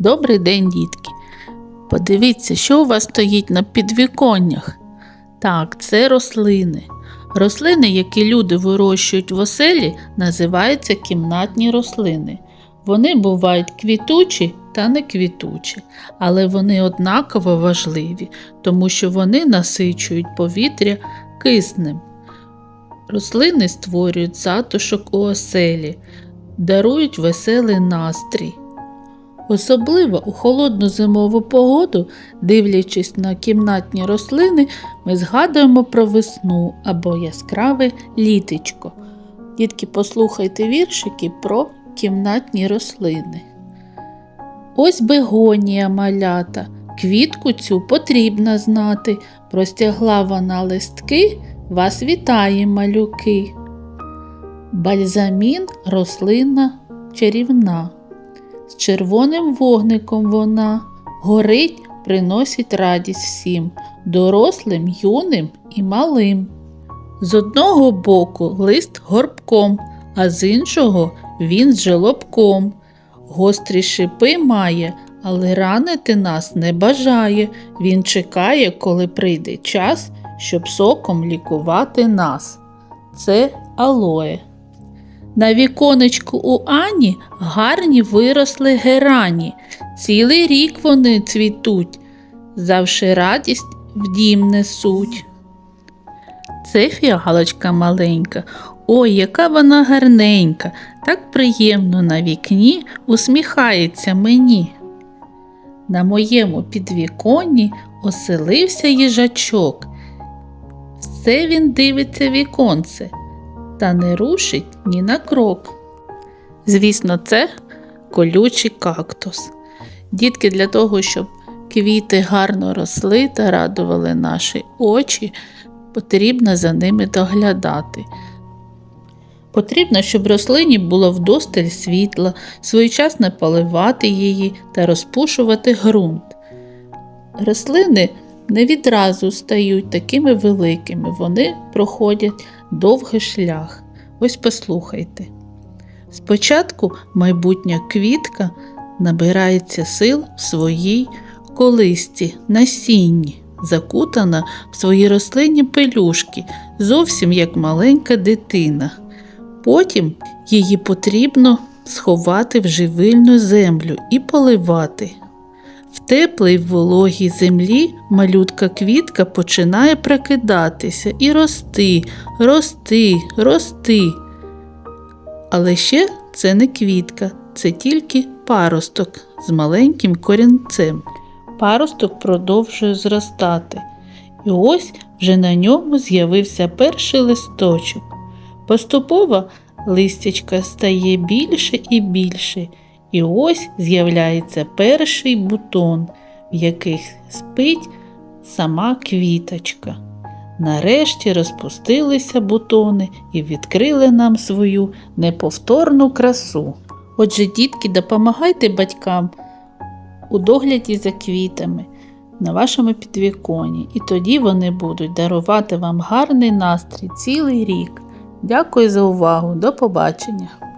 Добрий день, дітки. Подивіться, що у вас стоїть на підвіконнях. Так, це рослини. Рослини, які люди вирощують в оселі, називаються кімнатні рослини. Вони бувають квітучі та не квітучі, але вони однаково важливі, тому що вони насичують повітря киснем. Рослини створюють затишок у оселі, дарують веселий настрій. Особливо у холодну зимову погоду, дивлячись на кімнатні рослини, ми згадуємо про весну або яскраве літечко. Дітки, послухайте віршики про кімнатні рослини. Ось бегонія малята, квітку цю потрібно знати. Простягла вона листки, вас вітає малюки. Бальзамін рослина чарівна. З червоним вогником вона горить, приносить радість всім, дорослим, юним і малим. З одного боку лист горбком, а з іншого він з желобком. Гострі шипи має, але ранити нас не бажає. Він чекає, коли прийде час, щоб соком лікувати нас. Це алоє. На віконечку у Ані гарні виросли герані. Цілий рік вони цвітуть, завше радість в дім несуть. Це фіалочка маленька, ой, яка вона гарненька, так приємно на вікні усміхається мені. На моєму підвіконні оселився їжачок. Все він дивиться віконце та не рушить ні на крок. Звісно, це колючий кактус. Дітки для того, щоб квіти гарно росли та радували наші очі, потрібно за ними доглядати. Потрібно, щоб рослині було вдосталь світла, своєчасно поливати її та розпушувати ґрунт. Рослини не відразу стають такими великими, вони проходять довгий шлях. Ось послухайте. Спочатку майбутня квітка набирається сил в своїй колисті, насінні, закутана в свої рослинні пелюшки, зовсім як маленька дитина. Потім її потрібно сховати в живильну землю і поливати. В теплій вологій землі малютка квітка починає прокидатися і рости, рости, рости. Але ще це не квітка, це тільки паросток з маленьким корінцем. Паросток продовжує зростати. І ось вже на ньому з'явився перший листочок. Поступово листячка стає більше і більше. І ось з'являється перший бутон, в яких спить сама квіточка. Нарешті розпустилися бутони і відкрили нам свою неповторну красу. Отже, дітки, допомагайте батькам у догляді за квітами на вашому підвіконі, і тоді вони будуть дарувати вам гарний настрій цілий рік. Дякую за увагу, до побачення!